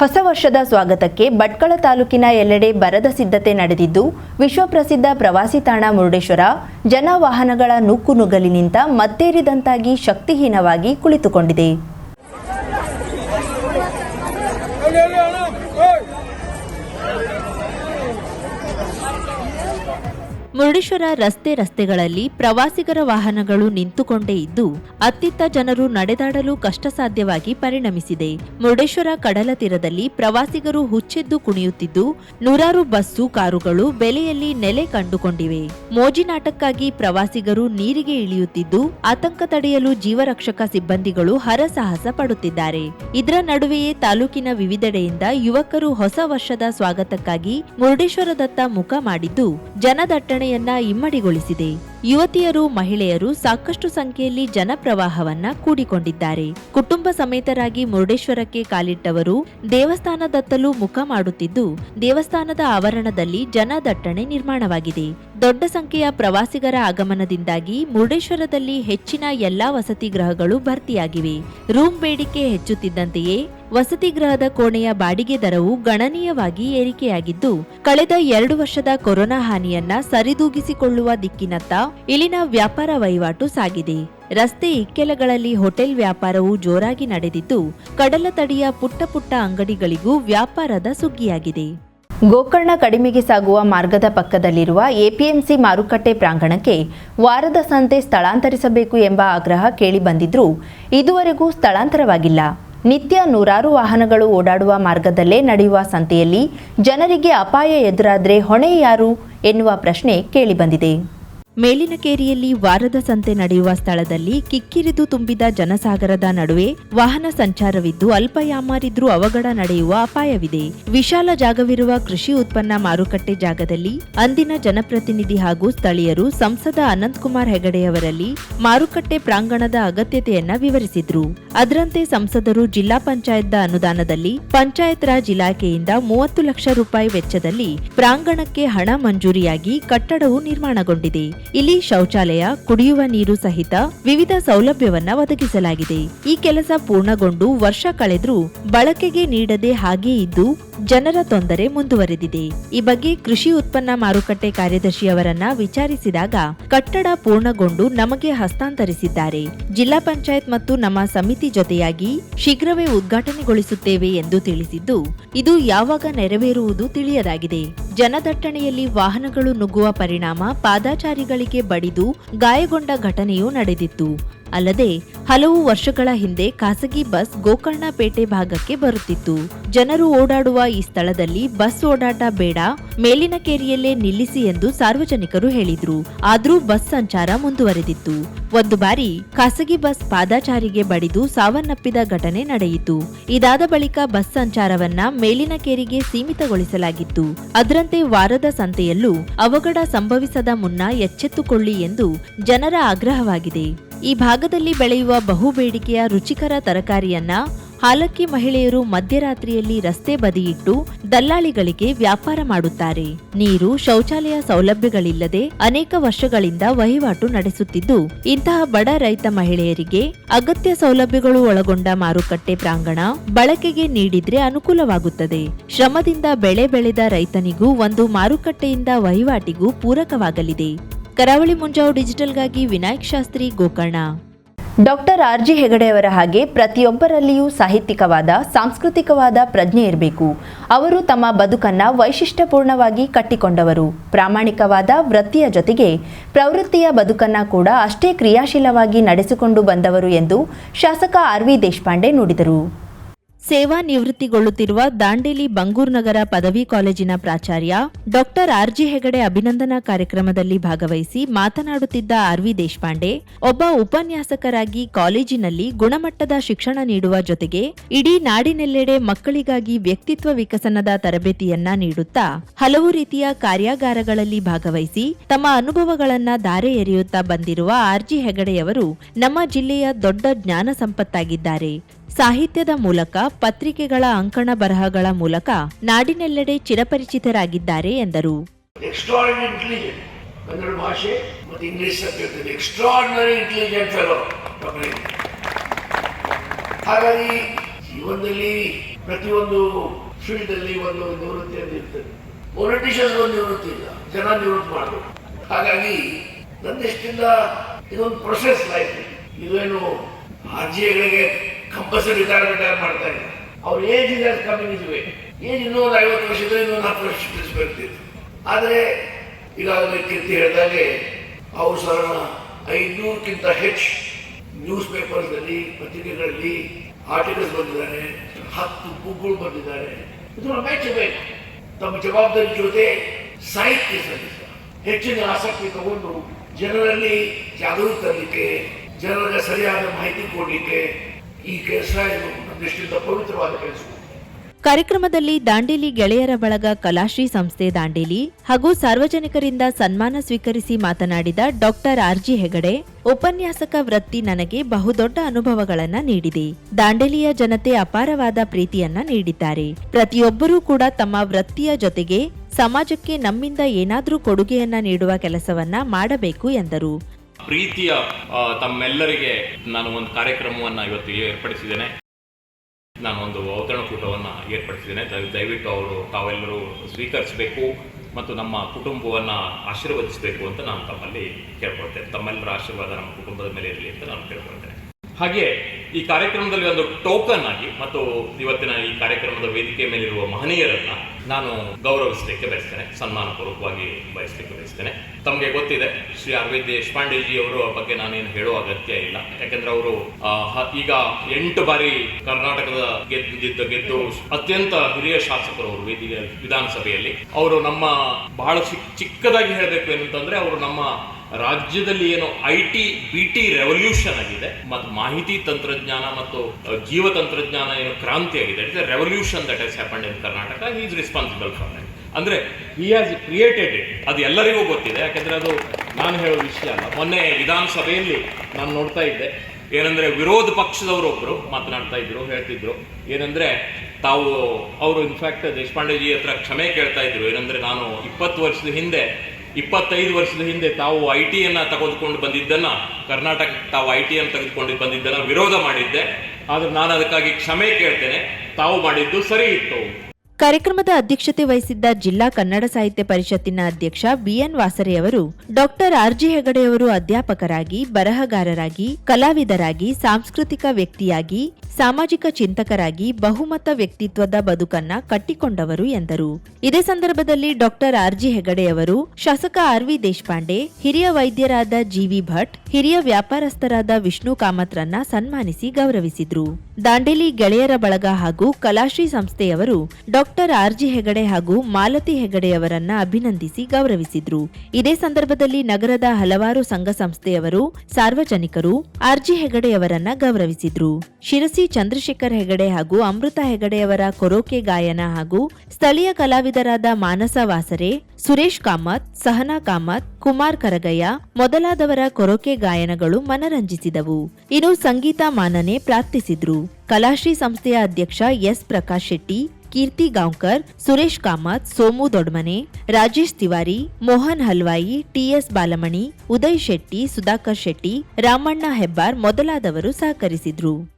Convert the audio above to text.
ಹೊಸ ವರ್ಷದ ಸ್ವಾಗತಕ್ಕೆ ಭಟ್ಕಳ ತಾಲೂಕಿನ ಎಲ್ಲೆಡೆ ಬರದ ಸಿದ್ಧತೆ ನಡೆದಿದ್ದು ವಿಶ್ವಪ್ರಸಿದ್ಧ ಪ್ರವಾಸಿ ತಾಣ ಮುರುಡೇಶ್ವರ ಜನ ವಾಹನಗಳ ನೂಕುನುಗ್ಗಲಿನಿಂದ ಮತ್ತೇರಿದಂತಾಗಿ ಶಕ್ತಿಹೀನವಾಗಿ ಕುಳಿತುಕೊಂಡಿದೆ. ಮುರುಡೇಶ್ವರ ರಸ್ತೆ ರಸ್ತೆಗಳಲ್ಲಿ ಪ್ರವಾಸಿಗರ ವಾಹನಗಳು ನಿಂತುಕೊಂಡೇ ಇದ್ದು, ಅತ್ತಿತ್ತ ಜನರು ನಡೆದಾಡಲು ಕಷ್ಟ ಸಾಧ್ಯವಾಗಿ ಪರಿಣಮಿಸಿದೆ. ಮುರುಡೇಶ್ವರ ಕಡಲ ತೀರದಲ್ಲಿ ಪ್ರವಾಸಿಗರು ಹುಚ್ಚೆದ್ದು ಕುಣಿಯುತ್ತಿದ್ದು, ನೂರಾರು ಬಸ್ಸು, ಕಾರುಗಳು ಬೆಲೆಯಲ್ಲಿ ನೆಲೆ ಕಂಡುಕೊಂಡಿವೆ. ಮೋಜಿನಾಟಕ್ಕಾಗಿ ಪ್ರವಾಸಿಗರು ನೀರಿಗೆ ಇಳಿಯುತ್ತಿದ್ದು, ಆತಂಕ ತಡೆಯಲು ಜೀವರಕ್ಷಕ ಸಿಬ್ಬಂದಿಗಳು ಹರಸಾಹಸ ಪಡುತ್ತಿದ್ದಾರೆ. ಇದರ ನಡುವೆಯೇ ತಾಲೂಕಿನ ವಿವಿಧೆಡೆಯಿಂದ ಯುವಕರು ಹೊಸ ವರ್ಷದ ಸ್ವಾಗತಕ್ಕಾಗಿ ಮುರುಡೇಶ್ವರದತ್ತ ಮುಖ ಮಾಡಿದ್ದು ಜನದಟ್ಟಣೆಯನ್ನ ಇಮ್ಮಡಿಗೊಳಿಸಿದೆ. ಯುವತಿಯರು, ಮಹಿಳೆಯರು ಸಾಕಷ್ಟು ಸಂಖ್ಯೆಯಲ್ಲಿ ಜನಪ್ರವಾಹವನ್ನ ಕೂಡಿಕೊಂಡಿದ್ದಾರೆ. ಕುಟುಂಬ ಸಮೇತರಾಗಿ ಮುರುಡೇಶ್ವರಕ್ಕೆ ಕಾಲಿಟ್ಟವರು ದೇವಸ್ಥಾನದತ್ತಲೂ ಮುಖ ಮಾಡುತ್ತಿದ್ದು, ದೇವಸ್ಥಾನದ ಆವರಣದಲ್ಲಿ ಜನದಟ್ಟಣೆ ನಿರ್ಮಾಣವಾಗಿದೆ. ದೊಡ್ಡ ಸಂಖ್ಯೆಯ ಪ್ರವಾಸಿಗರ ಆಗಮನದಿಂದಾಗಿ ಮುರುಡೇಶ್ವರದಲ್ಲಿ ಹೆಚ್ಚಿನ ಎಲ್ಲಾ ವಸತಿ ಗೃಹಗಳು ಭರ್ತಿಯಾಗಿವೆ. ರೂಮ್ ಬೇಡಿಕೆ ಹೆಚ್ಚುತ್ತಿದ್ದಂತೆಯೇ ವಸತಿ ಗೃಹದ ಕೋಣೆಯ ಬಾಡಿಗೆ ದರವು ಗಣನೀಯವಾಗಿ ಏರಿಕೆಯಾಗಿದ್ದು, ಕಳೆದ ಎರಡು ವರ್ಷದ ಕೊರೋನಾ ಹಾನಿಯನ್ನ ಸರಿದೂಗಿಸಿಕೊಳ್ಳುವ ದಿಕ್ಕಿನತ್ತ ಇಲ್ಲಿನ ವ್ಯಾಪಾರ ವಹಿವಾಟು ಸಾಗಿದೆ. ರಸ್ತೆ ಇಕ್ಕೆಲಗಳಲ್ಲಿ ಹೋಟೆಲ್ ವ್ಯಾಪಾರವು ಜೋರಾಗಿ ನಡೆದಿದ್ದು, ಕಡಲ ತಡಿಯ ಪುಟ್ಟ ಪುಟ್ಟ ಅಂಗಡಿಗಳಿಗೂ ವ್ಯಾಪಾರದ ಸುಗ್ಗಿಯಾಗಿದೆ. ಗೋಕರ್ಣ ಕಡಿಮೆಗೆ ಸಾಗುವ ಮಾರ್ಗದ ಪಕ್ಕದಲ್ಲಿರುವ ಎಪಿಎಂಸಿ ಮಾರುಕಟ್ಟೆ ಪ್ರಾಂಗಣಕ್ಕೆ ವಾರದ ಸಂತೆ ಸ್ಥಳಾಂತರಿಸಬೇಕು ಎಂಬ ಆಗ್ರಹ ಕೇಳಿಬಂದಿದ್ರೂ ಇದುವರೆಗೂ ಸ್ಥಳಾಂತರವಾಗಿಲ್ಲ. ನಿತ್ಯ ನೂರಾರು ವಾಹನಗಳು ಓಡಾಡುವ ಮಾರ್ಗದಲ್ಲೇ ನಡೆಯುವ ಸಂತೆಯಲ್ಲಿ ಜನರಿಗೆ ಅಪಾಯ ಎದುರಾದರೆ ಹೊಣೆ ಯಾರು ಎನ್ನುವ ಪ್ರಶ್ನೆ ಕೇಳಿಬಂದಿದೆ. ಮೇಲಿನಕೇರಿಯಲ್ಲಿ ವಾರದ ಸಂತೆ ನಡೆಯುವ ಸ್ಥಳದಲ್ಲಿ ಕಿಕ್ಕಿರಿದು ತುಂಬಿದ ಜನಸಾಗರದ ನಡುವೆ ವಾಹನ ಸಂಚಾರವಿದ್ದು ಅಲ್ಪ ಯಾಮಾರಿದ್ರೂ ಅವಘಡ ನಡೆಯುವ ಅಪಾಯವಿದೆ. ವಿಶಾಲ ಜಾಗವಿರುವ ಕೃಷಿ ಉತ್ಪನ್ನ ಮಾರುಕಟ್ಟೆ ಜಾಗದಲ್ಲಿ ಅಂದಿನ ಜನಪ್ರತಿನಿಧಿ ಹಾಗೂ ಸ್ಥಳೀಯರು ಸಂಸದ ಅನಂತಕುಮಾರ್ ಹೆಗಡೆಯವರಲ್ಲಿ ಮಾರುಕಟ್ಟೆ ಪ್ರಾಂಗಣದ ಅಗತ್ಯತೆಯನ್ನ ವಿವರಿಸಿದ್ರು. ಅದರಂತೆ ಸಂಸದರು ಜಿಲ್ಲಾ ಪಂಚಾಯತ್ ಅನುದಾನದಲ್ಲಿ ಪಂಚಾಯತ್ ರಾಜ್ ಇಲಾಖೆಯಿಂದ ಮೂವತ್ತು ಲಕ್ಷ ರೂಪಾಯಿ ವೆಚ್ಚದಲ್ಲಿ ಪ್ರಾಂಗಣಕ್ಕೆ ಹಣ ಮಂಜೂರಿಯಾಗಿ ಕಟ್ಟಡವು ನಿರ್ಮಾಣಗೊಂಡಿದೆ. ಇಲ್ಲಿ ಶೌಚಾಲಯ, ಕುಡಿಯುವ ನೀರು ಸಹಿತ ವಿವಿಧ ಸೌಲಭ್ಯವನ್ನ ಒದಗಿಸಲಾಗಿದೆ. ಈ ಕೆಲಸ ಪೂರ್ಣಗೊಂಡು ವರ್ಷ ಕಳೆದ್ರೂ ಬಳಕೆಗೆ ನೀಡದೆ ಹಾಗೇ ಇದ್ದು ಜನರ ತೊಂದರೆ ಮುಂದುವರೆದಿದೆ. ಈ ಬಗ್ಗೆ ಕೃಷಿ ಉತ್ಪನ್ನ ಮಾರುಕಟ್ಟೆ ಕಾರ್ಯದರ್ಶಿಯವರನ್ನ ವಿಚಾರಿಸಿದಾಗ ಕಟ್ಟಡ ಪೂರ್ಣಗೊಂಡು ನಮಗೆ ಹಸ್ತಾಂತರಿಸಿದ್ದಾರೆ. ಜಿಲ್ಲಾ ಪಂಚಾಯತ್ ಮತ್ತು ನಮ್ಮ ಸಮಿತಿ ಜೊತೆಯಾಗಿ ಶೀಘ್ರವೇ ಉದ್ಘಾಟನೆಗೊಳಿಸುತ್ತೇವೆ ಎಂದು ತಿಳಿಸಿದ್ದು, ಇದು ಯಾವಾಗ ನೆರವೇರುವುದು ತಿಳಿಯದಾಗಿದೆ. ಜನದಟ್ಟಣೆಯಲ್ಲಿ ವಾಹನಗಳು ನುಗ್ಗುವ ಪರಿಣಾಮ ಪಾದಾಚಾರಿಗಳಿಗೆ ಬಡಿದು ಗಾಯಗೊಂಡ ಘಟನೆಯೂ ನಡೆದಿತ್ತು. ಅಲ್ಲದೆ ಹಲವು ವರ್ಷಗಳ ಹಿಂದೆ ಖಾಸಗಿ ಬಸ್ ಗೋಕರ್ಣಪೇಟೆ ಭಾಗಕ್ಕೆ ಬರುತ್ತಿತ್ತು. ಜನರು ಓಡಾಡುವ ಈ ಸ್ಥಳದಲ್ಲಿ ಬಸ್ ಓಡಾಟ ಬೇಡ ಮೇಲಿನ ಕೇರಿಯಲ್ಲೇ ನಿಲ್ಲಿಸಿ ಎಂದು ಸಾರ್ವಜನಿಕರು ಹೇಳಿದ್ರು. ಆದರೂ ಬಸ್ ಸಂಚಾರ ಮುಂದುವರೆದಿತ್ತು. ಒಂದು ಬಾರಿ ಖಾಸಗಿ ಬಸ್ ಪಾದಾಚಾರಿಗೆ ಬಡಿದು ಸಾವನ್ನಪ್ಪಿದ ಘಟನೆ ನಡೆಯಿತು. ಇದಾದ ಬಳಿಕ ಬಸ್ ಸಂಚಾರವನ್ನ ಮೇಲಿನ ಕೇರಿಗೆ ಸೀಮಿತಗೊಳಿಸಲಾಗಿತ್ತು. ಅದರಂತೆ ವಾರದ ಸಂತೆಯಲ್ಲೂ ಅವಘಡ ಸಂಭವಿಸದ ಮುನ್ನ ಎಚ್ಚೆತ್ತುಕೊಳ್ಳಿ ಎಂದು ಜನರ ಆಗ್ರಹವಾಗಿದೆ. ಈ ಭಾಗದಲ್ಲಿ ಬೆಳೆಯುವ ಬಹುಬೇಡಿಕೆಯ ರುಚಿಕರ ತರಕಾರಿಯನ್ನ ಹಾಲಕ್ಕಿ ಮಹಿಳೆಯರು ಮಧ್ಯರಾತ್ರಿಯಲ್ಲಿ ರಸ್ತೆ ಬದಿಯಿಟ್ಟು ದಲ್ಲಾಳಿಗಳಿಗೆ ವ್ಯಾಪಾರ ಮಾಡುತ್ತಾರೆ. ನೀರು, ಶೌಚಾಲಯ ಸೌಲಭ್ಯಗಳಿಲ್ಲದೆ ಅನೇಕ ವರ್ಷಗಳಿಂದ ವಹಿವಾಟು ನಡೆಸುತ್ತಿದ್ದು, ಇಂತಹ ಬಡ ರೈತ ಮಹಿಳೆಯರಿಗೆ ಅಗತ್ಯ ಸೌಲಭ್ಯಗಳು ಒಳಗೊಂಡ ಮಾರುಕಟ್ಟೆ ಪ್ರಾಂಗಣ ಬಳಕೆಗೆ ನೀಡಿದ್ರೆ ಅನುಕೂಲವಾಗುತ್ತದೆ. ಶ್ರಮದಿಂದ ಬೆಳೆ ಬೆಳೆದ ರೈತನಿಗೂ ಒಂದು ಮಾರುಕಟ್ಟೆಯಿಂದ ವಹಿವಾಟಿಗೂ ಪೂರಕವಾಗಲಿದೆ. Karavali Munjavu ಡಿಜಿಟಲ್ಗಾಗಿ Vinayak Shastri, Gokarna. Doctor R G ಹೆಗಡೆಯವರ ಹಾಗೆ ಪ್ರತಿಯೊಬ್ಬರಲ್ಲಿಯೂ ಸಾಹಿತ್ಯಿಕವಾದ, ಸಾಂಸ್ಕೃತಿಕವಾದ ಪ್ರಜ್ಞೆ ಇರಬೇಕು. ಅವರು ತಮ್ಮ ಬದುಕನ್ನ ವೈಶಿಷ್ಟ್ಯಪೂರ್ಣವಾಗಿ ಕಟ್ಟಿಕೊಂಡವರು. ಪ್ರಾಮಾಣಿಕವಾದ ವೃತ್ತಿಯ ಜೊತೆಗೆ ಪ್ರವೃತ್ತಿಯ ಬದುಕನ್ನ ಕೂಡ ಅಷ್ಟೇ ಕ್ರಿಯಾಶೀಲವಾಗಿ ನಡೆಸಿಕೊಂಡು ಬಂದವರು ಎಂದು ಶಾಸಕ ಆರ್ ವಿ ದೇಶಪಾಂಡೆ ನುಡಿದರು. ಸೇವಾ ನಿವೃತ್ತಿಗೊಳ್ಳುತ್ತಿರುವ ದಾಂಡೇಲಿ ಬಂಗೂರ್ ನಗರ ಪದವಿ ಕಾಲೇಜಿನ ಪ್ರಾಚಾರ್ಯ ಡಾಕ್ಟರ್ ಆರ್ಜಿ ಹೆಗಡೆ ಅಭಿನಂದನಾ ಕಾರ್ಯಕ್ರಮದಲ್ಲಿ ಭಾಗವಹಿಸಿ ಮಾತನಾಡುತ್ತಿದ್ದ ಆರ್ ವಿ ದೇಶಪಾಂಡೆ, ಒಬ್ಬ ಉಪನ್ಯಾಸಕರಾಗಿ ಕಾಲೇಜಿನಲ್ಲಿ ಗುಣಮಟ್ಟದ ಶಿಕ್ಷಣ ನೀಡುವ ಜೊತೆಗೆ ಇಡೀ ನಾಡಿನೆಲ್ಲೆಡೆ ಮಕ್ಕಳಿಗಾಗಿ ವ್ಯಕ್ತಿತ್ವ ವಿಕಸನದ ತರಬೇತಿಯನ್ನ ನೀಡುತ್ತಾ ಹಲವು ರೀತಿಯ ಕಾರ್ಯಾಗಾರಗಳಲ್ಲಿ ಭಾಗವಹಿಸಿ ತಮ್ಮ ಅನುಭವಗಳನ್ನ ಧಾರೆ ಎರೆಯುತ್ತಾ ಬಂದಿರುವ ಆರ್ಜಿ ಹೆಗಡೆಯವರು ನಮ್ಮ ಜಿಲ್ಲೆಯ ದೊಡ್ಡ ಜ್ಞಾನ ಸಂಪತ್ತಾಗಿದ್ದಾರೆ. ಸಾಹಿತ್ಯದ ಮೂಲಕ, ಪತ್ರಿಕೆಗಳ ಅಂಕಣ ಬರಹಗಳ ಮೂಲಕ ನಾಡಿನೆಲ್ಲೆಡೆ ಚಿರಪರಿಚಿತರಾಗಿದ್ದಾರೆ ಎಂದರು. ಕನ್ನಡ ಭಾಷೆ ಮತ್ತು English subject extraordinary intelligent fellow ಹಾಗಾಗಿ ಜೀವನದಲ್ಲಿ ಪ್ರತಿಯೊಂದು ಫೀಲ್ಡ್ ಅಲ್ಲಿ ಒಂದು ನಿವೃತ್ತಿ ಅಂತ ಇರ್ತದೆ. ಪೊಲಿಟಿಷಿಯನ್ಸ್ ಒಂದು ನಿವೃತ್ತಿ ಇಲ್ಲ. ಜನ ನಿವೃತ್ತಿ ಮಾಡಬೇಕು. ಹಾಗಾಗಿ ನನ್ನಿಷ್ಟಿಂದ ಇದೊಂದು ಪ್ರೊಸೆಸ್ ಲೈಫ್ ಇದೇನು ಆರ್ಜಿಗಳಿಗೆ ಕಂಪಲ್ಸರಿ ರಿಟೈರ್ಮೆಂಟ್ ಮಾಡ್ತಾ ಇದ್ದಾರೆ ಅವ್ರ ಏಜ್ ಇದೆ ಕಮ್ಮಿ ಇದುವೆ ಏಜ್ ಇನ್ನೊಂದು ಐವತ್ತು ಐವತ್ತು ವರ್ಷದ ಇನ್ನೊಂದು ಹತ್ತು ವರ್ಷ ಬರ್ತಿತ್ತು ಆದರೆ ಈಗಾಗಲೇ ಕೀರ್ತಿ ಹೇಳಿದಾಗೆ ಅವರು ಸಾಧಾರಣ ಐನೂರಕ್ಕಿಂತ ಹೆಚ್ಚು ನ್ಯೂಸ್ ಪೇಪರ್ಸ್ನಲ್ಲಿ ಪತ್ರಿಕೆಗಳಲ್ಲಿ ಆರ್ಟಿಕಲ್ಸ್ ಬಂದಿದ್ದಾರೆ. ಹತ್ತು ಬುಕ್ಗಳು ಬಂದಿದ್ದಾರೆ. ಇದು ಮೆಚ್ಚಬೇಕು ತಮ್ಮ ಜವಾಬ್ದಾರಿ ಜೊತೆ ಸಾಹಿತ್ಯ ಸಲ್ಲಿಸ ಹೆಚ್ಚಿನ ಆಸಕ್ತಿ ತಗೊಂಡು ಜನರಲ್ಲಿ ಜಾಗೃತಿ ತರಲಿಕ್ಕೆ, ಜನರಿಗೆ ಸರಿಯಾದ ಮಾಹಿತಿ ಕೊಡಲಿಕ್ಕೆ ಈ ಕೆಲಸ ಇದು ಪವಿತ್ರವಾದ ಕೆಲಸ ಕಾರ್ಯಕ್ರಮದಲ್ಲಿ ದಾಂಡೇಲಿ ಗೆಳೆಯರ ಬಳಗ ಕಲಾಶ್ರೀ ಸಂಸ್ಥೆ ದಾಂಡೇಲಿ ಹಾಗೂ ಸಾರ್ವಜನಿಕರಿಂದ ಸನ್ಮಾನ ಸ್ವೀಕರಿಸಿ ಮಾತನಾಡಿದ ಡಾಕ್ಟರ್ ಆರ್ಜಿ ಹೆಗಡೆ, ಉಪನ್ಯಾಸಕ ವೃತ್ತಿ ನನಗೆ ಬಹುದೊಡ್ಡ ಅನುಭವಗಳನ್ನು ನೀಡಿದೆ. ದಾಂಡೇಲಿಯ ಜನತೆ ಅಪಾರವಾದ ಪ್ರೀತಿಯನ್ನ ನೀಡಿದ್ದಾರೆ. ಪ್ರತಿಯೊಬ್ಬರೂ ಕೂಡ ತಮ್ಮ ವೃತ್ತಿಯ ಜೊತೆಗೆ ಸಮಾಜಕ್ಕೆ ನಮ್ಮಿಂದ ಏನಾದರೂ ಕೊಡುಗೆಯನ್ನ ನೀಡುವ ಕೆಲಸವನ್ನ ಮಾಡಬೇಕು ಎಂದರು. ಪ್ರೀತಿಯ ತಮ್ಮೆಲ್ಲರಿಗೆ ನಾನು ಒಂದು ಕಾರ್ಯಕ್ರಮವನ್ನು ಇವತ್ತು ಏರ್ಪಡಿಸಿದ್ದೇನೆ. ನಾನು ಒಂದು ಕೂಟವನ್ನು ಏರ್ಪಡಿಸಿದ್ದೇನೆ. ದಯ- ದಯವಿಟ್ಟು ಅವರು ತಾವೆಲ್ಲರೂ ಸ್ವೀಕರಿಸಬೇಕು ಮತ್ತು ನಮ್ಮ ಕುಟುಂಬವನ್ನು ಆಶೀರ್ವದಿಸಬೇಕು ಅಂತ ನಾನು ತಮ್ಮಲ್ಲಿ ಕೇಳ್ಕೊಳ್ತೇನೆ. ತಮ್ಮೆಲ್ಲರ ಆಶೀರ್ವಾದ ನಮ್ಮ ಕುಟುಂಬದ ಮೇಲೆ ಇರಲಿ ಅಂತ ನಾನು ಕೇಳ್ಕೊಳ್ತೇನೆ. ಹಾಗೆ ಈ ಕಾರ್ಯಕ್ರಮದಲ್ಲಿ ಒಂದು ಟೋಕನ್ ಆಗಿ ಮತ್ತು ಇವತ್ತಿನ ಈ ಕಾರ್ಯಕ್ರಮದ ವೇದಿಕೆ ಮೇಲಿರುವ ಮಹನೀಯರನ್ನ ನಾನು ಗೌರವಿಸಲಿಕ್ಕೆ ಬಯಸ್ತೇನೆ, ಸನ್ಮಾನಪೂರ್ವಕವಾಗಿ ಬಯಸಲಿಕ್ಕೆ ಬಯಸ್ತೇನೆ. ತಮಗೆ ಗೊತ್ತಿದೆ, ಶ್ರೀ ಅರವಿಂದ್ ದೇಶಪಾಂಡೆಜಿ ಅವರ ಬಗ್ಗೆ ನಾನೇನು ಹೇಳುವ ಅಗತ್ಯ ಇಲ್ಲ. ಯಾಕಂದ್ರೆ ಅವರು ಈಗ ಎಂಟು ಬಾರಿ ಕರ್ನಾಟಕದ ಗೆದ್ದಿದ್ದ, ಗೆದ್ದು ಅತ್ಯಂತ ಹಿರಿಯ ಶಾಸಕರು ಅವರು ವಿಧಾನಸಭೆಯಲ್ಲಿ. ಅವರು ನಮ್ಮ ಬಹಳ ಚಿಕ್- ಚಿಕ್ಕದಾಗಿ ಹೇಳಬೇಕು ಏನಂತಂದ್ರೆ, ಅವರು ನಮ್ಮ ರಾಜ್ಯದಲ್ಲಿ ಏನು I T B T revolution ಆಗಿದೆ ಮತ್ತು ಮಾಹಿತಿ ತಂತ್ರಜ್ಞಾನ ಮತ್ತು ಜೀವ ತಂತ್ರಜ್ಞಾನ ಏನು ಕ್ರಾಂತಿ ಆಗಿದೆ. It's revolution that is happened in Karnataka he is responsible for that ಅಂದ್ರೆ ಹಿ ಹ್ಯಾಸ್ ಕ್ರಿಯೇಟೆಡ್ ಇಟ್ ಅದು ಎಲ್ಲರಿಗೂ ಗೊತ್ತಿದೆ. ಯಾಕಂದ್ರೆ ಅದು ನಾನು ಹೇಳೋ ವಿಷಯ ಅಲ್ಲ. ಮೊನ್ನೆ ವಿಧಾನಸಭೆಯಲ್ಲಿ ನಾನು ನೋಡ್ತಾ ಇದ್ದೆ. ಏನಂದ್ರೆ ವಿರೋಧ ಪಕ್ಷದವರೊಬ್ಬರು ಮಾತನಾಡ್ತಾ ಇದ್ರು, ಹೇಳ್ತಿದ್ರು. ಏನಂದ್ರೆ, ತಾವು, ಅವರು ಇನ್ಫ್ಯಾಕ್ಟ್ ದೇಶಪಾಂಡೆಜಿ ಹತ್ರ ಕ್ಷಮೆ ಕೇಳ್ತಾ ಇದ್ರು. ಏನಂದ್ರೆ, ನಾನು ಇಪ್ಪತ್ತು ವರ್ಷದ ಹಿಂದೆ ಇಪ್ಪತ್ತೈದು ವರ್ಷದ ಹಿಂದೆ ತಾವು ಐ ಟಿಯನ್ನು ತೆಗೆದುಕೊಂಡು ಬಂದಿದ್ದನ್ನ, ಕರ್ನಾಟಕ ತಾವು ಐ ಟಿಯನ್ನು ತೆಗೆದುಕೊಂಡು ಬಂದಿದ್ದನ್ನ ವಿರೋಧ ಮಾಡಿದ್ದೆ. ಆದ್ರೆ ನಾನು ಅದಕ್ಕಾಗಿ ಕ್ಷಮೆ ಕೇಳ್ತೇನೆ. ತಾವು ಮಾಡಿದ್ದು ಸರಿ ಇತ್ತು. ಕಾರ್ಯಕ್ರಮದ ಅಧ್ಯಕ್ಷತೆ ವಹಿಸಿದ್ದ ಜಿಲ್ಲಾ ಕನ್ನಡ ಸಾಹಿತ್ಯ ಪರಿಷತ್ತಿನ ಅಧ್ಯಕ್ಷ ಬಿಎನ್ ವಾಸರೆಯವರು ಡಾಕ್ಟರ್ ಆರ್ಜಿ ಹೆಗಡೆಯವರು ಅಧ್ಯಾಪಕರಾಗಿ, ಬರಹಗಾರರಾಗಿ, ಕಲಾವಿದರಾಗಿ, ಸಾಂಸ್ಕೃತಿಕ ವ್ಯಕ್ತಿಯಾಗಿ ಸಾಮಾಜಿಕ ಚಿಂತಕರಾಗಿ ಬಹುಮತ ವ್ಯಕ್ತಿತ್ವದ ಬದುಕನ್ನ ಕಟ್ಟಿಕೊಂಡವರು ಎಂದರು. ಇದೇ ಸಂದರ್ಭದಲ್ಲಿ ಡಾಕ್ಟರ್ ಆರ್ಜಿ ಹೆಗಡೆಯವರು ಶಾಸಕ ಆರ್ವಿ ದೇಶಪಾಂಡೆ, ಹಿರಿಯ ವೈದ್ಯರಾದ ಜಿವಿ ಭಟ್, ಹಿರಿಯ ವ್ಯಾಪಾರಸ್ಥರಾದ ವಿಷ್ಣು ಕಾಮತ್ರನ್ನ ಸನ್ಮಾನಿಸಿ ಗೌರವಿಸಿದ್ರು. ದಾಂಡೇಲಿ ಗೆಳೆಯರ ಬಳಗ ಹಾಗೂ ಕಲಾಶ್ರೀ ಸಂಸ್ಥೆಯವರು ಡಾಕ್ಟರ್ ಆರ್ಜಿ ಹೆಗಡೆ ಹಾಗೂ ಮಾಲತಿ ಹೆಗಡೆಯವರನ್ನ ಅಭಿನಂದಿಸಿ ಗೌರವಿಸಿದ್ರು. ಇದೇ ಸಂದರ್ಭದಲ್ಲಿ ನಗರದ ಹಲವಾರು ಸಂಘ ಸಂಸ್ಥೆಯವರು, ಸಾರ್ವಜನಿಕರು ಆರ್ಜಿ ಹೆಗಡೆಯವರನ್ನ ಗೌರವಿಸಿದ್ರು. ಶಿರಸಿ ಚಂದ್ರಶೇಖರ್ ಹೆಗಡೆ ಹಾಗೂ ಅಮೃತ ಹೆಗಡೆಯವರ ಕೊರೋಕೆ ಗಾಯನ ಹಾಗೂ ಸ್ಥಳೀಯ ಕಲಾವಿದರಾದ ಮಾನಸ ವಾಸರೆ, ಸುರೇಶ್ ಕಾಮತ್, ಸಹನಾ ಕಾಮತ್, ಕುಮಾರ್ ಕರಗಯ್ಯ ಮೊದಲಾದವರ ಕೊರೋಕೆ ಗಾಯನಗಳು ಮನರಂಜಿಸಿದವು. ಇನ್ನು ಸಂಗೀತ ಮಾನನೆ ಪ್ರಾರ್ಥಿಸಿದ್ರು. ಕಲಾಶ್ರೀ ಸಂಸ್ಥೆಯ ಅಧ್ಯಕ್ಷ ಎಸ್ ಪ್ರಕಾಶ್ ಶೆಟ್ಟಿ, ಕೀರ್ತಿ ಗಾಂವ್ಕರ್, ಸುರೇಶ್ ಕಾಮತ್, ಸೋಮು ದೊಡ್ಮನೆ, ರಾಜೇಶ್ ತಿವಾರಿ, ಮೋಹನ್ ಹಲ್ವಾಯಿ, ಟಿಎಸ್ ಬಾಲಮಣಿ, ಉದಯ್ ಶೆಟ್ಟಿ, ಸುಧಾಕರ್ ಶೆಟ್ಟಿ, ರಾಮಣ್ಣ ಹೆಬ್ಬಾರ್ ಮೊದಲಾದವರು ಸಹಕರಿಸಿದ್ರು.